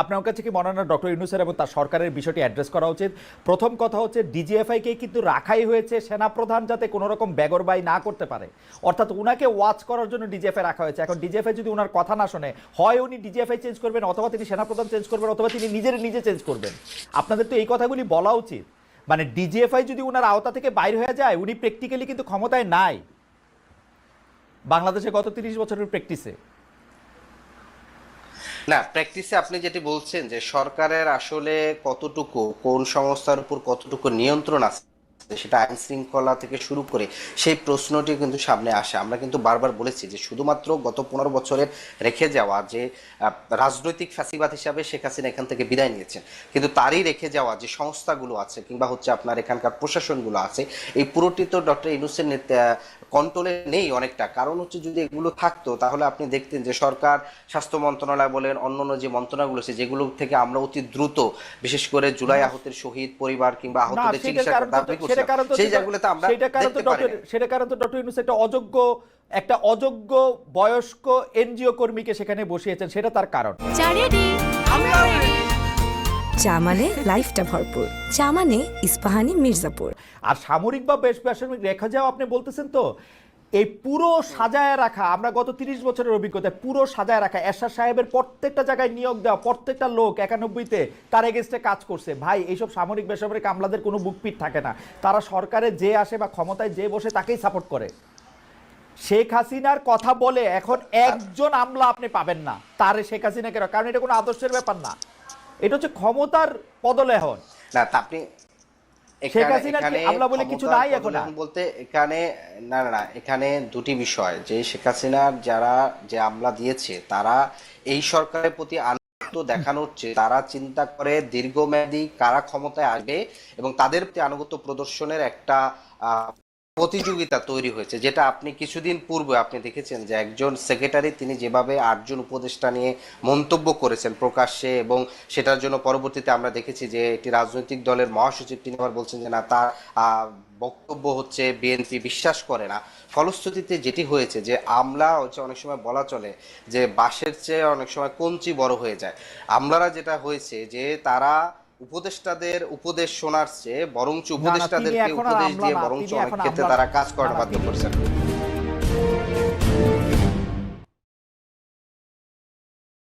আপনার কাছে কি মনে হয় ডক্টর ইউনুসের এবং তার সরকারের বিষয়টি অ্যাড্রেস করা উচিত? প্রথম কথা হচ্ছে ডিজিএফআইকে কিন্তু রাখাই হয়েছে সেনাপ্রধান যাতে কোনো রকম বেগরবাই না করতে পারে। অর্থাৎ উনাকে ওয়াচ করার জন্য ডিজিএফআই রাখা হয়েছে। এখন ডিজিএফআই যদি উনার কথা না শোনে, হয় উনি ডিজিএফআই চেঞ্জ করবেন অথবা তিনি সেনাপ্রধান চেঞ্জ করবেন অথবা তিনি নিজের, নিজে চেঞ্জ করবেন। আপনাদের তো এই কথাগুলি বলা উচিত। মানে ডিজিএফআই যদি উনার আওতা থেকে বাইর হয়ে যায়, উনি প্র্যাকটিক্যালি কিন্তু ক্ষমতায় নাই। বাংলাদেশে গত তিরিশ বছরের প্র্যাকটিসে না প্র্যাকটিসে আপনি যেটি বলছেন যে সরকারের আসলে কতটুকু, কোন সংস্থার উপর কতটুকু নিয়ন্ত্রণ আছে সেটা আইন শৃঙ্খলা থেকে শুরু করে সেই প্রশ্নটি কিন্তু সামনে আসে। আমরা কিন্তু বারবার বলেছি যে শুধুমাত্র গত পনেরো বছরের রেখে যাওয়া যে রাজনৈতিক ফ্যাসিবাদ হিসাবে শেখ হাসিনা এখান থেকে বিদায় নিয়েছেন কিন্তু তারই রেখে যাওয়া যে সংস্থাগুলো আছে কিংবা হচ্ছে আপনার এখানকার প্রশাসনগুলো আছে এই পুরোটি তো ডক্টর ইনুসের কন্ট্রোলে নেই অনেকটা। কারণ হচ্ছে যদি এগুলো থাকতো তাহলে আপনি দেখতেন যে সরকার স্বাস্থ্য মন্ত্রণালয় বলেন অন্য অন্য যে মন্ত্রণালয়গুলো আছে যেগুলো থেকে আমরা অতি দ্রুত বিশেষ করে জুলাই আহতের শহীদ পরিবার কিংবা আহতদের চিকিৎসা দাবি সেটার করছিলাম কারণ তো সেই জায়গাগুলোতে আমরা সেটা কারণ তো ডক্টর সেটা কারণ তো ডক্টর ইউনুস একটা অযোগ্য একটা অযোগ্য বয়স্ক এনজিও কর্মীকে সেখানে বসিয়েছেন সেটা তার কারণ। চা চা মানে লাইফটা ভরপুর। চা মানে ইস্পাহানি মির্জাপুর। আর সামরিক বা বেশ বেসামরিক রেখা যাও আপনি বলতেছেন তো এই পুরো সাজায় রাখা, আমরা গত তিরিশ বছরের অভিজ্ঞতায় পুরো সাজায় রাখা, এরশাদ সাহেবের প্রত্যেকটা জায়গায় নিয়োগ দেওয়া, প্রত্যেকটা লোক একানব্বইতে তার এগেনস্টে কাজ করছে। ভাই, এইসব সামরিক বেসামরিক আমলাদের কোনো বুকপিট থাকে না। তারা সরকারে যে আসে বা ক্ষমতায় যে বসে তাকেই সাপোর্ট করে। শেখ হাসিনার কথা বলে এখন একজন আমলা আপনি পাবেন না। তার শেখ হাসিনাকে কারণ এটা কোনো আদর্শের ব্যাপার না। এটা হচ্ছে ক্ষমতার পদলেহন। না আপনি শেখ এখানে- হাসিনার কি এখানে আমলা বলে কিছু নাই এখন? বলতে এখানে না না না এখানে দুটি বিষয়। যে শেখ হাসিনার যারা যে আমলা দিয়েছে তারা এই সরকারের প্রতি আনুগত্য দেখানো হচ্ছে তারা চিন্তা করে দীর্ঘমেয়াদী কারা ক্ষমতায় আসবে এবং তাদের প্রতি আনুগত্য প্রদর্শনের একটা আহ, প্রতিযোগিতা তৈরি হয়েছে, যেটা আপনি কিছুদিন পূর্বে আপনি দেখেছেন যে একজন সেক্রেটারি তিনি যেভাবে আটজন উপদেষ্টা নিয়ে মন্তব্য করেছেন প্রকাশ্যে এবং সেটার জন্য পরবর্তীতে আমরা দেখেছি যে একটি রাজনৈতিক দলের মহাসচিব তিনি আবার বলছেন যে না, তার বক্তব্য হচ্ছে বিএনপি বিশ্বাস করে না। ফলশ্রুতিতে যেটি হয়েছে যে আমলা হচ্ছে অনেক সময় বলা চলে যে বাঁশের চেয়ে অনেক সময় কঞ্চি বড় হয়ে যায়। আমলারা যেটা হয়েছে যে তারা উপদেষ্টাদের উপদেশ শোনার চেয়ে বরঞ্চ উপদেষ্টাদেরকে উপদেশ দিয়ে বরঞ্চ অনেক ক্ষেত্রে তারা কাজ না, বাধ্য করছেন।